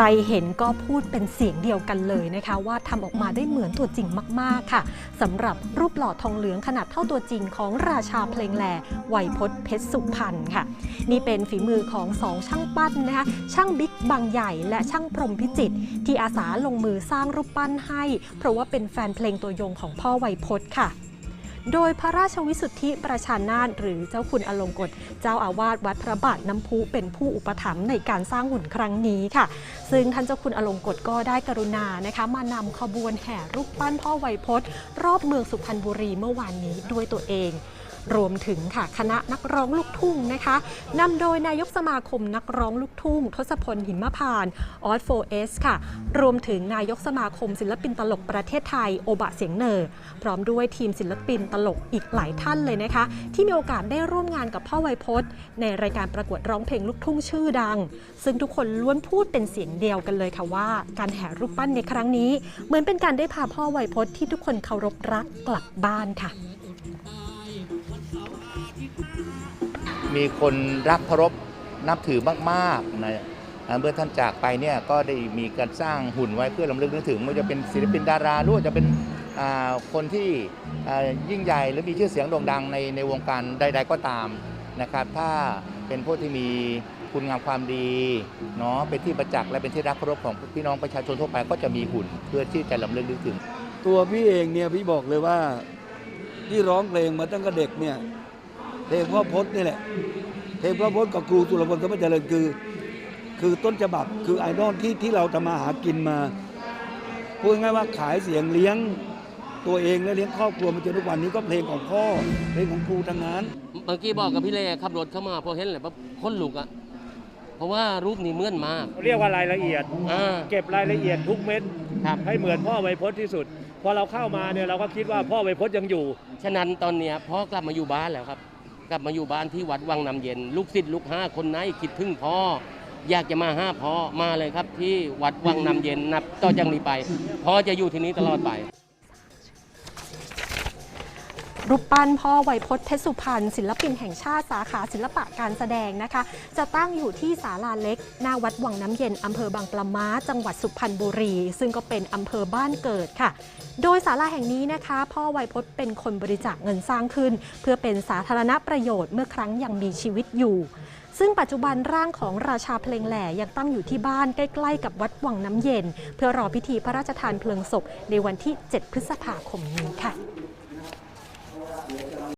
รเห็นก็พูดเป็นเสียงเดียวกันเลยนะคะ ว่าทำออกมาได้เหมือนตัวจริงมากๆค่ะสำหรับรูปหล่อทองเหลืองขนาดเท่าตัวจริงของราชาเพลงแหล่ไวยพจน์เพชรสุพรรณค่ะ นี่เป็นฝีมือของสองช่างปั้นนะคะช่างบิ๊กบางใหญ่และช่างพรมพิจิตที่อาสาลงมือสร้างรูปปั้นให้ เพราะว่าเป็นแฟนเพลงตัวยงของพ่อไวยพจน์ค่ะ โดยพระราชวิสุทธิประชานาถหรือเจ้าคุณอลงกฎเจ้าอาวาสวัดพระบาทน้ำพุเป็นผู้อุปถัมภ์ในการสร้างหุ่นครั้งนี้ค่ะ ซึ่งท่านเจ้าคุณอลงกฎก็ได้กรุณานะคะมานำขบวนแห่รูปปั้นพ่อไวยพจน์ รอบเมืองสุพรรณบุรีเมื่อวานนี้ด้วยตัวเอง รวมถึงค่ะคณะนักร้องลูกทุ่งนะคะนำโดยนายกสมาคมนักร้องลูกทุ่ง ทศพลหิมพานออสโฟเอสค่ะ รวมถึงนายกสมาคมศิลปินตลกประเทศไทยโอบะเสียงเนอพร้อมด้วยทีมศิลปินตลกอีกหลายท่านเลยนะคะ ที่มีโอกาสได้ร่วมงานกับพ่อไวยพจน์ ในรายการประกวดร้องเพลงลูกทุ่งชื่อดัง ซึ่งทุกคนล้วนพูดเป็นเสียงเดียวกันเลยค่ะว่า การแห่รูปปั้นในครั้งนี้ เหมือนเป็นการได้พาพ่อไวยพจน์ที่ทุกคนเคารพรักกลับบ้านค่ะ มีคนรักเคารพนับถือมากๆนะเมื่อท่านจากไปเนี่ยก็ได้มีการสร้างหุ่นไว้เพื่อลำลึกนึกถึงไม่ว่าจะเป็นศิลปินดาราหรือว่าจะเป็นคนที่ยิ่งใหญ่หรือมีชื่อเสียงโด่งดังในในวงการใด ๆก็ตามนะครับ ถ้าเป็นผู้ที่มีคุณงามความดีเนาะเป็นที่ประจักษ์และเป็นที่รักเคารพของพี่น้องประชาชนทั่วไปก็จะมีหุ่นเพื่อที่จะลำลึกนึกถึง ตัวพี่เองเนี่ยพี่บอกเลยว่าพี่ร้องเพลงมาตั้งแต่เด็กเนี่ย เพลงพ่อพจน์นี่แหละเพลงพ่อพจน์กับครูสุรพลก็ไม่เจริญคือ คือต้นฉบับคือไอดอลที่ที่เราทำมาหากินมาพูดง่ายๆว่าขายเสียงเลี้ยงตัวเองและเลี้ยงครอบครัวมาจนทุกวันนี้ก็เพลงของพ่อเพลงของครูทั้งนั้นเมื่อกี้บอกกับพี่เล่ขับรถเข้ามาพอเห็นเลยปั๊บค้นลุกอะเพราะว่ารูปนี้เหมือนมากเรียกว่ารายละเอียด อ่า เก็บรายละเอียดทุกเม็ดครับ ให้เหมือนพ่อไวยพจน์ที่สุด พอเราเข้ามาเนี่ยเราก็คิดว่าพ่อไวยพจน์ยังอยู่ ฉะนั้นตอนเนี้ยพ่อกลับมาอยู่บ้านแล้วครับ กลับมาอยู่บ้านที่วัดวังน้ำเย็น ลูกศิษย์ลูกห้าคนไหนคิดถึงพ่อ อยากจะมาห้าพ่อมาเลยครับที่วัดวังน้ำเย็นนับต่อจากนี้ไปพ่อจะอยู่ที่นี้ตลอดไป รูปปั้นพ่อไวยพจน์เพชรสุพรรณศิลปินแห่งชาติสาขาศิลปะการแสดงนะคะ จะตั้งอยู่ที่ศาลาเล็ก หน้าวัดวังน้ำเย็นอำเภอบางปะม้า จังหวัดสุพรรณบุรี ซึ่งก็เป็นอำเภอบ้านเกิดค่ะ โดยศาลาแห่งนี้นะคะ พ่อไวยพจน์เป็นคนบริจาคเงินสร้างขึ้น เพื่อเป็นสาธารณประโยชน์เมื่อครั้งยังมีชีวิตอยู่ซึ่งปัจจุบันร่างของราชาเพลงแหล่ยังตั้งอยู่ที่บ้านใกล้ ๆ กับวัดวังน้ำเย็น เพื่อรอพิธีพระราชทานเพลิงศพในวันที่ 7 พฤษภาคมนี้ค่ะ